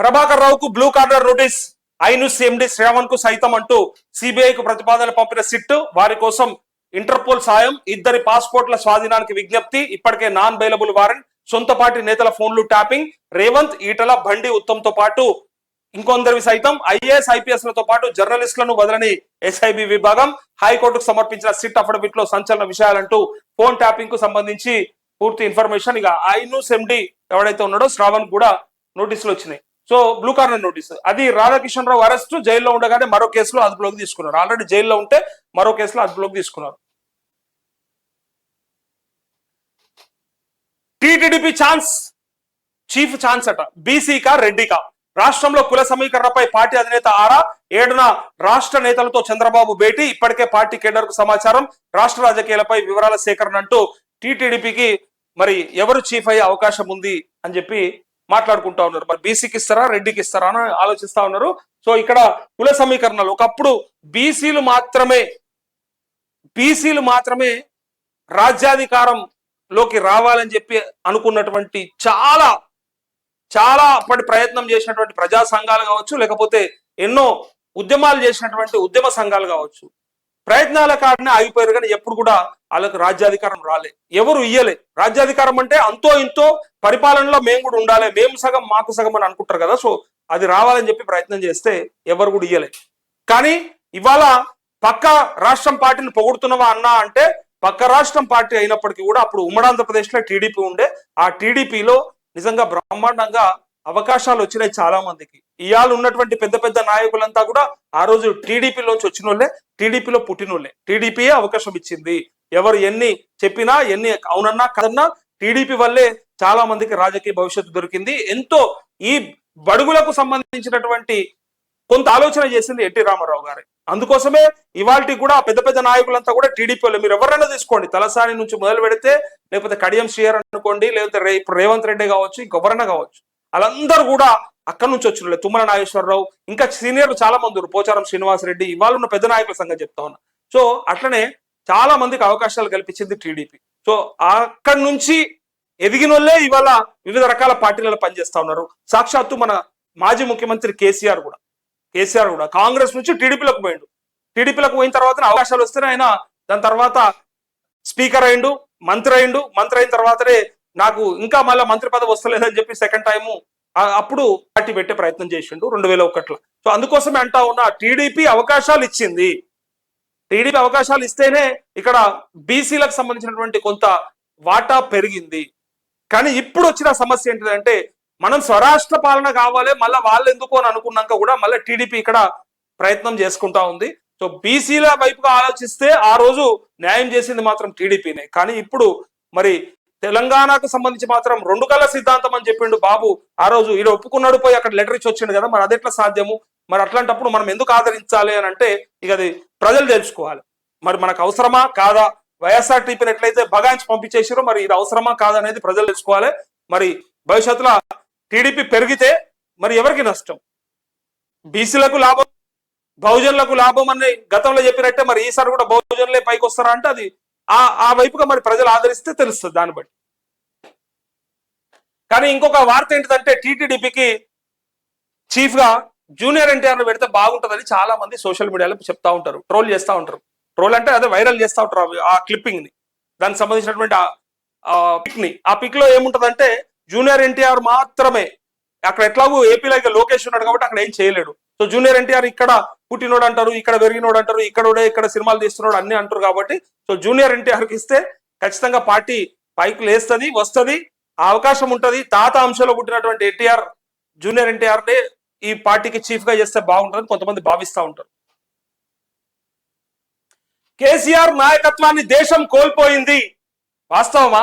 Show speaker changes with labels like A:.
A: ప్రభాకర్ రావుకు blue corner notice. ఐనుస్ MD శ్రావణ్కు సైతం అంటూ సిబిఐకు ప్రతిపాదన పంపిన సిట్ వారి కోసం ఇంటర్పోల్ సాయం ఇద్దరి పాస్పోర్ట్ల స్వాధీనానికి విజ్ఞప్తి ఇప్పటికే నాన్ బైలబుల్ వారెంట్ సొంత పార్టీ నేతల ఫోన్లు ట్యాపింగ్ రేవంత్ ఈటల బండి ఉత్తమ్తో పాటు ఇంకొందరివి సైతం ఐఏఎస్ ఐపీఎస్లతో పాటు జర్నలిస్టులను వదలని ఎస్ఐబి విభాగం హైకోర్టుకు సమర్పించిన సిట్ అఫిడవిట్లో సంచలన విషయాలంటూ ఫోన్ ట్యాపింగ్కు సంబంధించి పూర్తి ఇన్ఫర్మేషన్ ఇక ఐనూస్ ఎండి ఎవడైతే ఉన్నాడో శ్రావణ్ కూడా నోటీసులు వచ్చినాయి. So blue corner notice. అది రాధాకిషన్ రావు అరెస్ట్ జైల్లో ఉండగానే మరో కేసులో అదుపులోకి తీసుకున్నారు. ఆల్రెడీ జైల్లో ఉంటే మరో కేసులో అదుపులోకి తీసుకున్నారు. టీటీడీపీ ఛాన్స్ చీఫ్ ఛాన్స్ అట. బీసీకా రెడ్డికా రాష్ట్రంలో కుల సమీకరణపై పార్టీ అధినేత ఆరా? ఏడున రాష్ట్ర నేతలతో చంద్రబాబు భేటీ. ఇప్పటికే పార్టీ కేడర్కు సమాచారం. రాష్ట్ర రాజకీయాలపై వివరాల సేకరణ అంటూ టీటీడీపీకి మరి ఎవరు చీఫ్ అయ్యే అవకాశం ఉంది అని చెప్పి మాట్లాడుకుంటా ఉన్నారు. మరి బీసీకి ఇస్తారా రెడ్డికి ఇస్తారా అని ఆలోచిస్తా ఉన్నారు. సో ఇక్కడ కుల సమీకరణలు ఒకప్పుడు బీసీలు మాత్రమే బీసీలు మాత్రమే రాజ్యాధికారంలోకి రావాలని చెప్పి అనుకున్నటువంటి చాలా చాలా అప్పటి ప్రయత్నం చేసినటువంటి ప్రజా సంఘాలు కావచ్చు లేకపోతే ఎన్నో ఉద్యమాలు చేసినటువంటి ఉద్యమ సంఘాలు కావచ్చు. ప్రయత్నాల కారణమే ఆగిపోయారు కానీ ఎప్పుడు కూడా వాళ్ళకు రాజ్యాధికారం రాలే. ఎవరు ఇయ్యలే. రాజ్యాధికారం అంటే అంతో ఇంతో పరిపాలనలో మేము కూడా ఉండాలి. మేము సగం మాకు సగం అని అనుకుంటారు కదా. సో అది రావాలని చెప్పి ప్రయత్నం చేస్తే ఎవరు కూడా ఇయ్యలే. కానీ ఇవాళ పక్క రాష్ట్రం పార్టీని పొగుడుతున్నవా అన్నా అంటే పక్క రాష్ట్రం పార్టీ అయినప్పటికీ కూడా అప్పుడు ఉమ్మడి ఆంధ్రప్రదేశ్లో టీడీపీ ఉండే. ఆ టీడీపీలో నిజంగా బ్రహ్మాండంగా అవకాశాలు వచ్చినాయి చాలా మందికి. ఇవాళ ఉన్నటువంటి పెద్ద పెద్ద నాయకులంతా కూడా ఆ రోజు టీడీపీలోంచి వచ్చిన వాళ్ళే టీడీపీలో పుట్టినోళ్ళే. టీడీపీయే అవకాశం ఇచ్చింది. ఎవరు ఎన్ని చెప్పినా ఎన్ని అవునన్నా కదన్నా టీడీపీ వల్లే చాలా మందికి రాజకీయ భవిష్యత్తు దొరికింది. ఎంతో ఈ బడుగులకు సంబంధించినటువంటి కొంత ఆలోచన చేసింది ఎన్టీ రామారావు గారే. అందుకోసమే ఇవాళ కూడా పెద్ద పెద్ద నాయకులంతా కూడా టీడీపీ వాళ్ళు మీరు ఎవరైనా తీసుకోండి. తలసాని నుంచి మొదలు పెడితే లేకపోతే కడియం శ్రీయర్ అనుకోండి లేకపోతే రేపు ఇప్పుడు రేవంత్ రెడ్డి కావచ్చు ఇంకొవరైనా కావచ్చు. వాళ్ళందరూ కూడా అక్కడి నుంచి వచ్చిన తుమ్మల నాగేశ్వరరావు ఇంకా సీనియర్లు చాలా మంది ఉన్నారు. పోచారం శ్రీనివాస్ రెడ్డి ఇవాళ ఉన్న పెద్ద నాయకుల సంగతి చెప్తా ఉన్నా. సో అట్లనే చాలా మందికి అవకాశాలు కల్పించింది టీడీపీ. సో అక్కడి నుంచి ఎదిగిన వాళ్ళే ఇవాళ వివిధ రకాల పార్టీలలో పనిచేస్తా ఉన్నారు. సాక్షాత్తు మన మాజీ ముఖ్యమంత్రి కేసీఆర్ కూడా. కేసీఆర్ కూడా. కాంగ్రెస్ నుంచి టీడీపీలకు పోయిండు. టీడీపీలకు పోయిన తర్వాత అవకాశాలు వస్తేనే ఆయన దాని తర్వాత స్పీకర్ అయిండు మంత్రి అయిండు. మంత్రి అయిన తర్వాతనే నాకు ఇంకా మళ్ళీ మంత్రి పదవి వస్తలేదని చెప్పి సెకండ్ టైము అప్పుడు పార్టీ పెట్టే ప్రయత్నం చేసిండు రెండు వేల ఒకటిలో సో అందుకోసమే అంటా ఉన్నా టీడీపీ అవకాశాలు ఇచ్చింది. టీడీపీ అవకాశాలు ఇస్తేనే ఇక్కడ బీసీలకు సంబంధించినటువంటి కొంత వాటా పెరిగింది. కానీ ఇప్పుడు వచ్చిన సమస్య ఏంటిదంటే మనం స్వరాష్ట్ర పాలన కావాలి మళ్ళీ వాళ్ళు ఎందుకు అని అనుకున్నాక కూడా మళ్ళీ టీడీపీ ఇక్కడ ప్రయత్నం చేసుకుంటా ఉంది. సో బీసీల వైపుగా ఆలోచిస్తే ఆ రోజు న్యాయం చేసింది మాత్రం టీడీపీనే. కానీ ఇప్పుడు మరి తెలంగాణకు సంబంధించి మాత్రం రెండు కళ్ళ సిద్ధాంతం అని చెప్పిండు బాబు. ఆ రోజు ఈడ ఒప్పుకున్నాడు పోయి అక్కడ లెటర్ ఇచ్చి వచ్చిండు కదా మరి అది ఎట్లా సాధ్యము? మరి అట్లాంటప్పుడు మనం ఎందుకు ఆదరించాలి అని అంటే ఇక అది ప్రజలు తెలుసుకోవాలి. మరి మనకు అవసరమా? కాదా? వైఎస్ఆర్ టీపీని ఎట్లయితే బగాయించి పంపించేసారో మరి ఇది అవసరమా? కాదా అనేది ప్రజలు తెలుసుకోవాలి. మరి భవిష్యత్తులో టీడీపీ పెరిగితే మరి ఎవరికి నష్టం? బీసీలకు లాభం బహుజనులకు లాభం అని గతంలో చెప్పినట్టే మరి ఈసారి కూడా బహుజనులే పైకి వస్తారా అంటే అది ఆ ఆ వైపుగా మరి ప్రజలు ఆదరిస్తే తెలుస్తుంది దాన్ని బట్టి. కానీ ఇంకొక వార్త ఏంటిదంటే టీటీడీపీకి చీఫ్గా జూనియర్ ఎన్టీఆర్ పెడితే బాగుంటుందని చాలా మంది సోషల్ మీడియాలో చెప్తా ఉంటారు ట్రోల్ చేస్తా ఉంటారు. ట్రోల్ అంటే అదే వైరల్ చేస్తా ఉంటారు ఆ క్లిప్పింగ్ని దానికి సంబంధించినటువంటి ఆ పిక్ని ఆ పిక్లో ఏముంటదంటే జూనియర్ ఎన్టీఆర్ మాత్రమే. అక్కడ ఎట్లాగూ ఏపీలో ఇక లోకేష్ ఉన్నాడు కాబట్టి అక్కడ ఏం చేయలేడు. సో జూనియర్ ఎన్టీఆర్ ఇక్కడ పుట్టినోడు అంటారు ఇక్కడ పెరిగినోడు అంటారు ఇక్కడ ఇక్కడ సినిమాలు తీస్తున్నాడు అన్ని అంటారు కాబట్టి. సో జూనియర్ ఎన్టీఆర్కి ఇస్తే ఖచ్చితంగా పార్టీ పైకి లేస్తుంది వస్తది ఆ అవకాశం ఉంటది. తాత అంశంలో పుట్టినటువంటి ఎన్టీఆర్ జూనియర్ ఎన్టీఆర్ ఈ పార్టీకి చీఫ్గా చేస్తే బాగుంటుందని కొంతమంది భావిస్తా ఉంటారు. కేసీఆర్ నాయకత్వాన్ని దేశం కోల్పోయింది. వాస్తవమా?